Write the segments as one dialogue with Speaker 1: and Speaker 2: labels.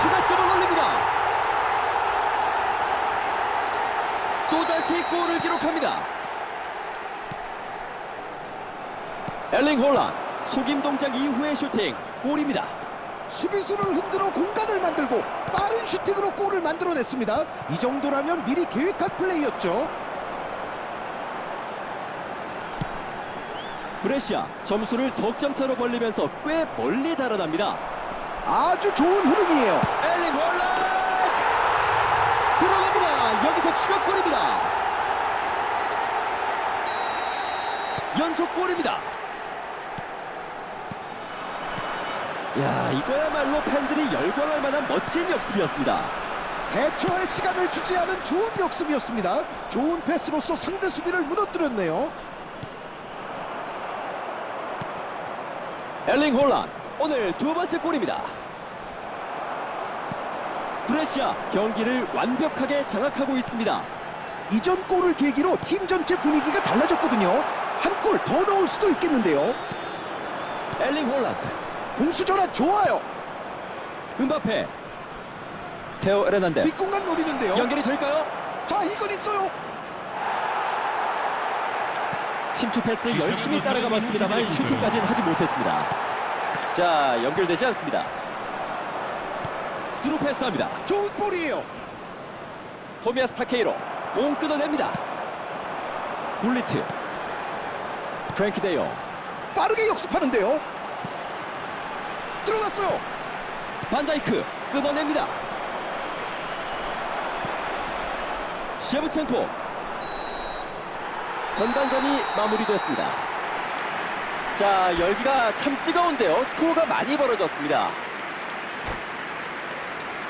Speaker 1: 추가점을 올립니다. 또다시 골을 기록합니다. 엘링 홀란 속임 동작 이후의 슈팅 골입니다.
Speaker 2: 수비수를 흔들어 공간을 만들고 빠른 슈팅으로 골을 만들어냈습니다. 이 정도라면 미리 계획한 플레이였죠.
Speaker 1: 브레시아 점수를 석점 차로 벌리면서 꽤 멀리 달아납니다.
Speaker 2: 아주 좋은 흐름이에요.
Speaker 1: 엘링 홀란 들어갑니다. 여기서 추가골입니다. 연속골입니다. 야 이거야말로 팬들이 열광할 만한 멋진 역습이었습니다.
Speaker 2: 대처할 시간을 주지 않은 좋은 역습이었습니다. 좋은 패스로서 상대 수비를 무너뜨렸네요.
Speaker 1: 엘링 홀란 오늘 두 번째 골입니다. 브레시아 경기를 완벽하게 장악하고 있습니다.
Speaker 2: 이전 골을 계기로 팀 전체 분위기가 달라졌거든요. 한 골 더 넣을 수도 있겠는데요.
Speaker 1: 엘링 홀란드
Speaker 2: 공수 전환 좋아요.
Speaker 1: 은바페 테오 에르난데스
Speaker 2: 뒷공간 노리는데요.
Speaker 1: 연결이 될까요?
Speaker 2: 자, 이건 있어요.
Speaker 1: 침투 패스 열심히 따라가 봤습니다만 슈팅까지는 하지 못했습니다. 자 연결되지 않습니다. 스루 패스합니다.
Speaker 2: 좋은 볼이에요.
Speaker 1: 토미아스 타케이로 공 끊어냅니다. 굴리트 프랭키 데용
Speaker 2: 빠르게 역습하는데요. 들어갔어요.
Speaker 1: 반다이크 끊어냅니다. 셰브첸코 전반전이 마무리됐습니다. 자 열기가 참 뜨거운데요. 스코어가 많이 벌어졌습니다.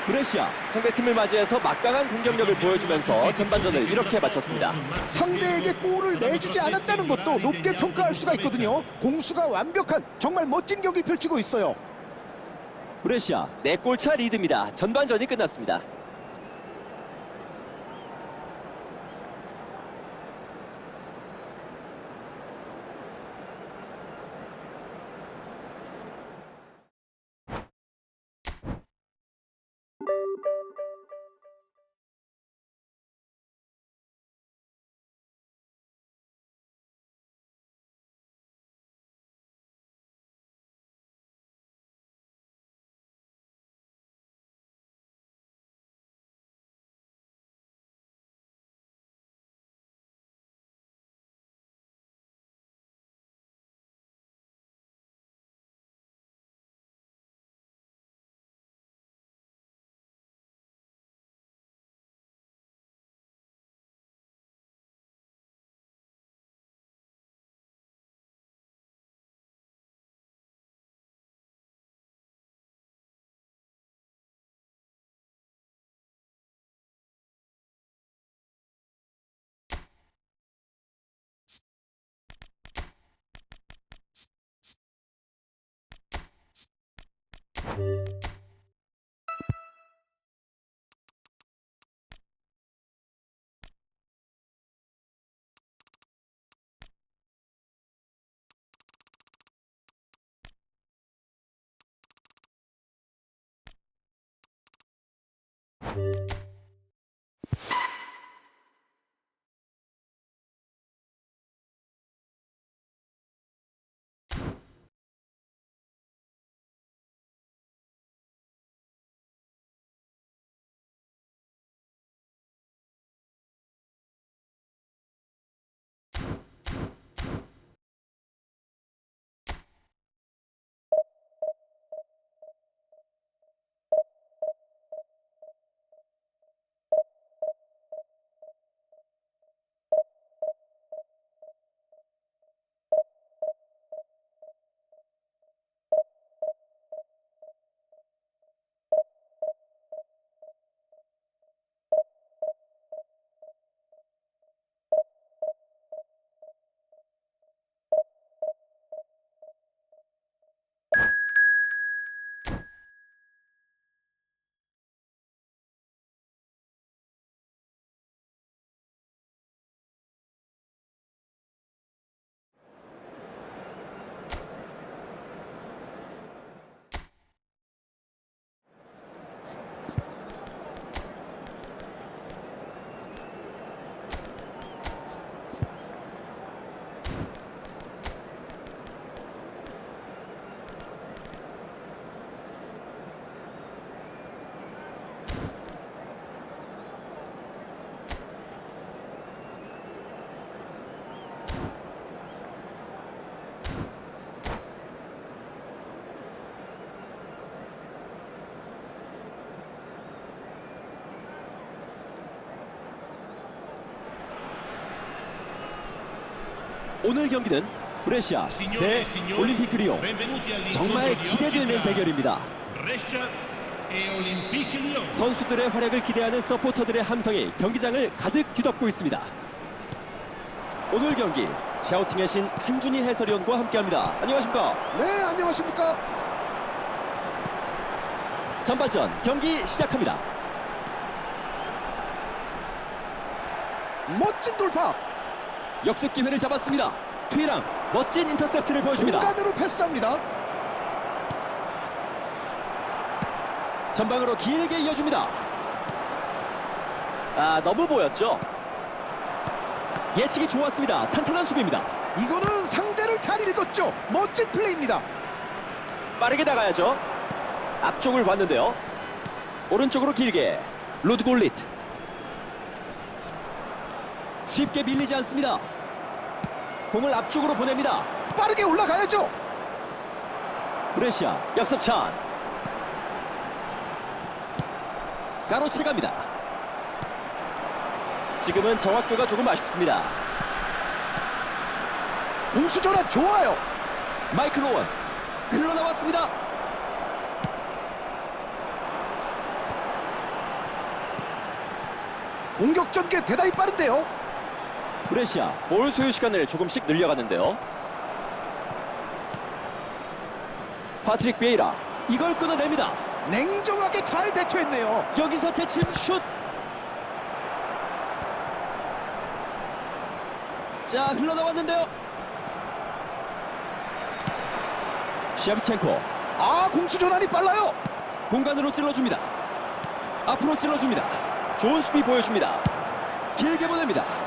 Speaker 1: 브레시아 상대팀을 맞이해서 막강한 공격력을 보여주면서 전반전을 이렇게 마쳤습니다.
Speaker 2: 상대에게 골을 내주지 않았다는 것도 높게 평가할 수가 있거든요. 공수가 완벽한 정말 멋진 경기 펼치고 있어요.
Speaker 1: 브레시아 4골차 리드입니다. 전반전이 끝났습니다. Thank you. you 오늘 경기는 브레시아 대 올림픽 리오 정말 기대되는 대결입니다. 선수들의 활약을 기대하는 서포터들의 함성이 경기장을 가득 뒤덮고 있습니다. 오늘 경기 샤우팅의 신 한준희 해설위원과 함께합니다. 안녕하십니까?
Speaker 2: 네, 안녕하십니까?
Speaker 1: 전반전 경기 시작합니다.
Speaker 2: 멋진 돌파.
Speaker 1: 역습 기회를 잡았습니다. 투이랑 멋진 인터셉트를 보여줍니다.
Speaker 2: 공간으로 패스합니다.
Speaker 1: 전방으로 길게 이어줍니다. 아 너무 보였죠? 예측이 좋았습니다. 탄탄한 수비입니다.
Speaker 2: 이거는 상대를 잘 읽었죠. 멋진 플레이입니다.
Speaker 1: 빠르게 나가야죠. 앞쪽을 봤는데요. 오른쪽으로 길게 루드골리트. 쉽게 밀리지 않습니다. 공을 앞쪽으로 보냅니다.
Speaker 2: 빠르게 올라가야죠.
Speaker 1: 브레시아 역습 찬스. 가로채갑니다. 지금은 정확도가 조금 아쉽습니다.
Speaker 2: 공수 전환 좋아요.
Speaker 1: 마이클 오원 흘러나왔습니다.
Speaker 2: 공격 전개 대단히 빠른데요.
Speaker 1: 브레시아 볼 소유 시간을 조금씩 늘려가는데요. 파트릭 베이라 이걸 끊어냅니다.
Speaker 2: 냉정하게 잘 대처했네요.
Speaker 1: 여기서 재침 슛. 자 흘러나왔는데요. 샤브첸코
Speaker 2: 아, 공수 전환이 빨라요.
Speaker 1: 공간으로 찔러줍니다. 앞으로 찔러줍니다. 좋은 수비 보여줍니다. 길게 보냅니다.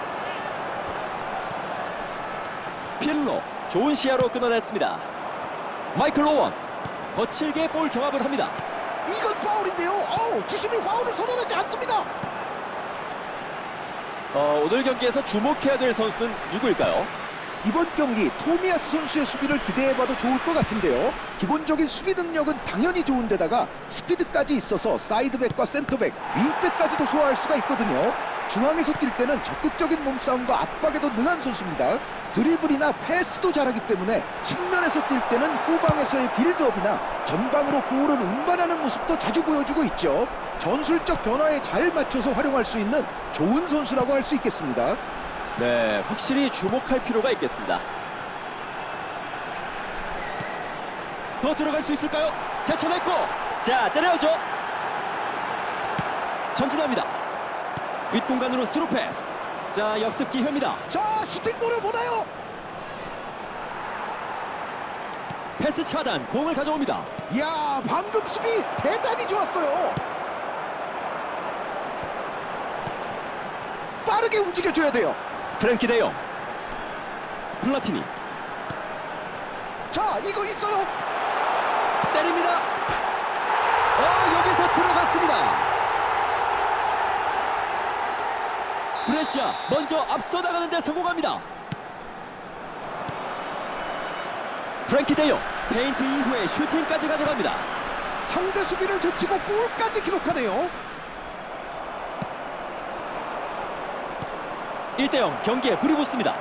Speaker 1: 필로 좋은 시야로 끊어냈습니다. 마이클 오원 거칠게 볼 경합을 합니다.
Speaker 2: 이건 파울인데요. 어우, 주심이 파울을 선언하지 않습니다.
Speaker 1: 어, 오늘 경기에서 주목해야 될 선수는 누구일까요?
Speaker 2: 이번 경기 토미야스 선수의 수비를 기대해봐도 좋을 것 같은데요. 기본적인 수비 능력은 당연히 좋은데다가 스피드까지 있어서 사이드백과 센터백, 윙백까지도 소화할 수가 있거든요. 중앙에서 뛸 때는 적극적인 몸싸움과 압박에도 능한 선수입니다. 드리블이나 패스도 잘하기 때문에 측면에서 뛸 때는 후방에서의 빌드업이나 전방으로 볼을 운반하는 모습도 자주 보여주고 있죠. 전술적 변화에 잘 맞춰서 활용할 수 있는 좋은 선수라고 할 수 있겠습니다.
Speaker 1: 네, 확실히 주목할 필요가 있겠습니다. 더 들어갈 수 있을까요? 제쳐냈고 자 때려야죠. 전진합니다. 뒷공간으로 스루 패스. 자 역습 기회입니다.
Speaker 2: 자, 슈팅 노려보나요?
Speaker 1: 패스 차단 공을 가져옵니다.
Speaker 2: 이야 방금 수비 대단히 좋았어요 빠르게 움직여줘야 돼요
Speaker 1: 프랭키 대용 플라티니
Speaker 2: 자 이거 있어요
Speaker 1: 때립니다. 어 여기서 들어갔습니다. 브레시아 먼저 앞서 나가는데 성공합니다. 프랭키 대용 페인트 이후에 슈팅까지 가져갑니다.
Speaker 2: 상대 수비를 제치고 골까지 기록하네요
Speaker 1: 1대0 경기에 불이 붙습니다.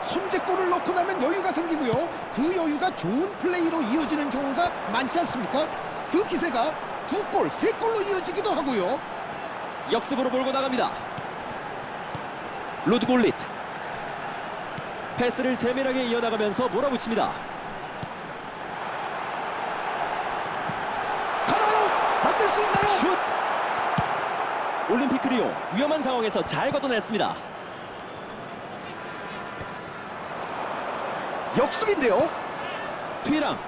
Speaker 2: 선제골을 넣고 나면 여유가 생기고요 그 여유가 좋은 플레이로 이어지는 경우가 많지 않습니까 그 기세가 두 골, 세 골로 이어지기도 하고요
Speaker 1: 역습으로 몰고 나갑니다. 루드골리트 패스를 세밀하게 이어나가면서 몰아붙입니다.
Speaker 2: 가나요? 만들 수 있나요?
Speaker 1: 슛! 올림픽 리오 위험한 상황에서 잘 걷어냈습니다.
Speaker 2: 역습인데요
Speaker 1: 뒤랑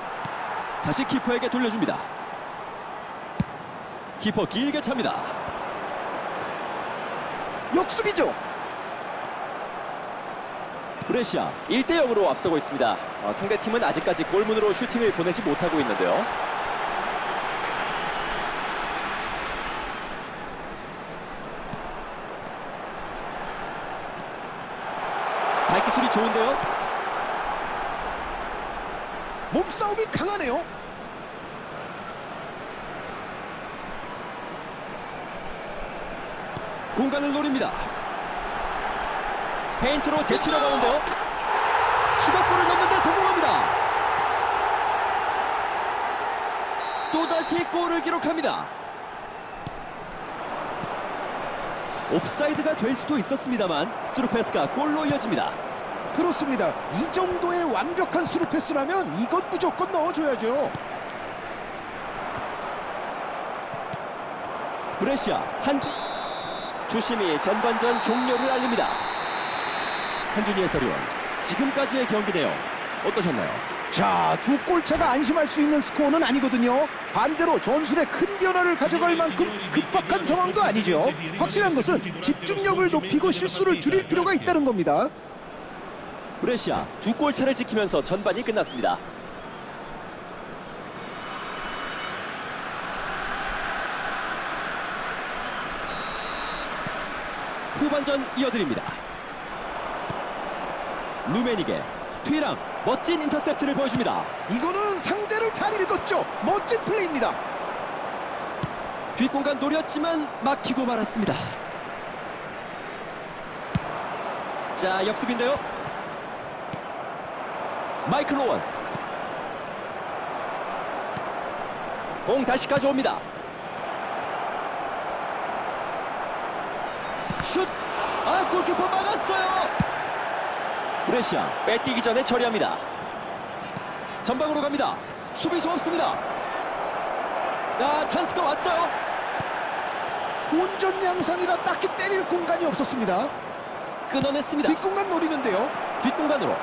Speaker 1: 다시 키퍼에게 돌려줍니다. 키퍼 길게 찹니다.
Speaker 2: 역습이죠
Speaker 1: 브레시아 1대 0으로 앞서고 있습니다. 어, 상대팀은 아직까지 골문으로 슈팅을 보내지 못하고 있는데요. 발기술이 좋은데요.
Speaker 2: 몸싸움이 강하네요
Speaker 1: 공간을 노립니다. 페인트로 제치러 가는데요. 추가골을 넣는데 성공합니다. 또다시 골을 기록합니다. 옵사이드가 될 수도 있었습니다만 스루 패스가 골로 이어집니다.
Speaker 2: 그렇습니다. 이 정도의 완벽한 스루 패스라면 이건 무조건 넣어줘야죠.
Speaker 1: 브레시아 한 주심이 전반전 종료를 알립니다. 한준희 해설위원 지금까지의 경기네요. 어떠셨나요?
Speaker 2: 자, 두 골차가 안심할 수 있는 스코어는 아니거든요. 반대로 전술에 큰 변화를 가져갈 만큼 급박한 상황도 아니죠. 확실한 것은 집중력을 높이고 실수를 줄일 필요가 있다는 겁니다.
Speaker 1: 브레시아 두 골 차를 지키면서 전반이 끝났습니다. 후반전 이어드립니다. 루메닉의 튀람 멋진 인터셉트를 보여줍니다.
Speaker 2: 이거는 상대를 잘 읽었죠. 멋진 플레이입니다.
Speaker 1: 뒷공간 노렸지만 막히고 말았습니다. 자 역습인데요. 마이클 로원 공 다시 가져옵니다. 슛! 아 골키퍼 막았어요. 브레시아 뺏기기 전에 처리합니다. 전방으로 갑니다. 수비수 없습니다. 야 찬스가 왔어요.
Speaker 2: 혼전 양상이라 딱히 때릴 공간이 없었습니다.
Speaker 1: 끊어냈습니다.
Speaker 2: 뒷공간 노리는데요.
Speaker 1: 뒷공간으로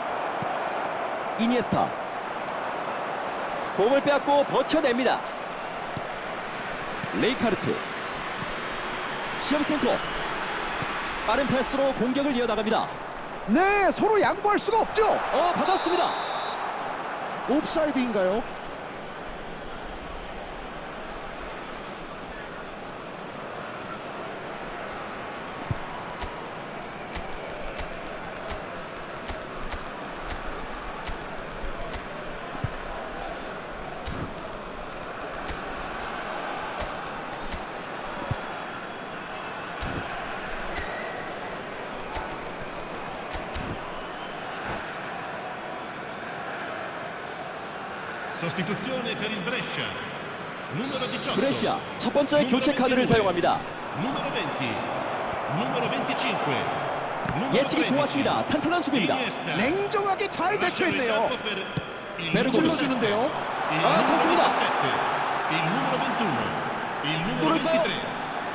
Speaker 1: 이니에스타 공을 빼앗고 버텨냅니다. 레이카르트 시험센터 빠른 패스로 공격을 이어나갑니다.
Speaker 2: 네, 서로 양보할 수가 없죠.
Speaker 1: 어 받았습니다.
Speaker 2: 옵사이드인가요?
Speaker 3: Sostituzione per il Brescia. Numero 18.
Speaker 1: 브레시아 첫 번째 교체 카드를 사용합니다.
Speaker 3: Numero 20. Numero 25. Numero
Speaker 1: 예측이
Speaker 3: 13.
Speaker 1: 좋았습니다. 탄탄한 수비입니다.
Speaker 3: Iniesta.
Speaker 2: 냉정하게 잘 대처했네요.
Speaker 3: Campo per il numero
Speaker 2: 찔러주는데요.
Speaker 3: Il
Speaker 1: 아,
Speaker 3: numero
Speaker 1: 좋습니다.
Speaker 3: 17. Il numero 21. Il numero
Speaker 1: 뚫을까요?
Speaker 3: 23.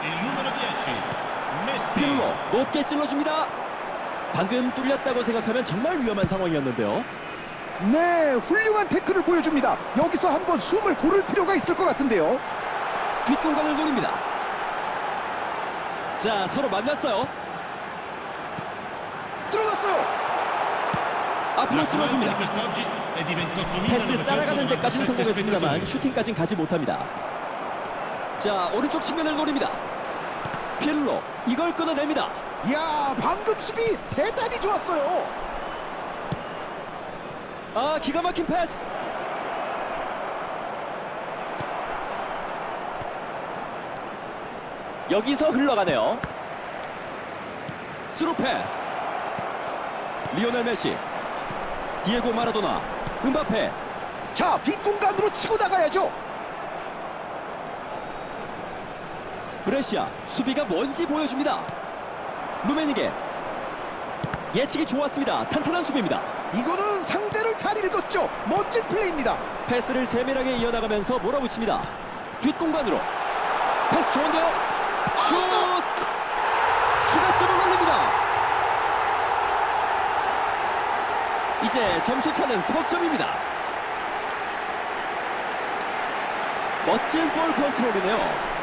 Speaker 3: Il numero 10. Messi.
Speaker 1: 피를로 높게 찔러줍니다. 방금 뚫렸다고 생각하면 정말 위험한 상황이었는데요.
Speaker 2: 네, 훌륭한 태클을 보여줍니다. 여기서 한번 숨을 고를 필요가 있을 것 같은데요.
Speaker 1: 뒷공간을 노립니다. 자 서로 만났어요.
Speaker 2: 들어갔어요.
Speaker 1: 앞으로 찔러줍니다.
Speaker 3: 28.997
Speaker 1: 패스 따라가는 데까지는 성공했습니다만. 슈팅까지는 가지 못합니다. 자 오른쪽 측면을 노립니다. 필로 이걸 끊어냅니다.
Speaker 2: 이야, 방금 수비 대단히 좋았어요.
Speaker 1: 아 기가 막힌 패스. 여기서 흘러가네요. 스루 패스. 리오넬 메시, 디에고 마라도나, 음바페,
Speaker 2: 자, 빈 공간으로 치고 나가야죠.
Speaker 1: 브레시아 수비가 뭔지 보여줍니다. 루메니게 예측이 좋았습니다. 탄탄한 수비입니다.
Speaker 2: 이거는 상대를 잘 읽었죠. 멋진 플레이입니다.
Speaker 1: 패스를 세밀하게 이어나가면서 몰아붙입니다. 뒷공간으로 패스 좋은데요. 슛! 추가점을 올립니다. 이제 점수 차는 석점입니다. 멋진 볼 컨트롤이네요.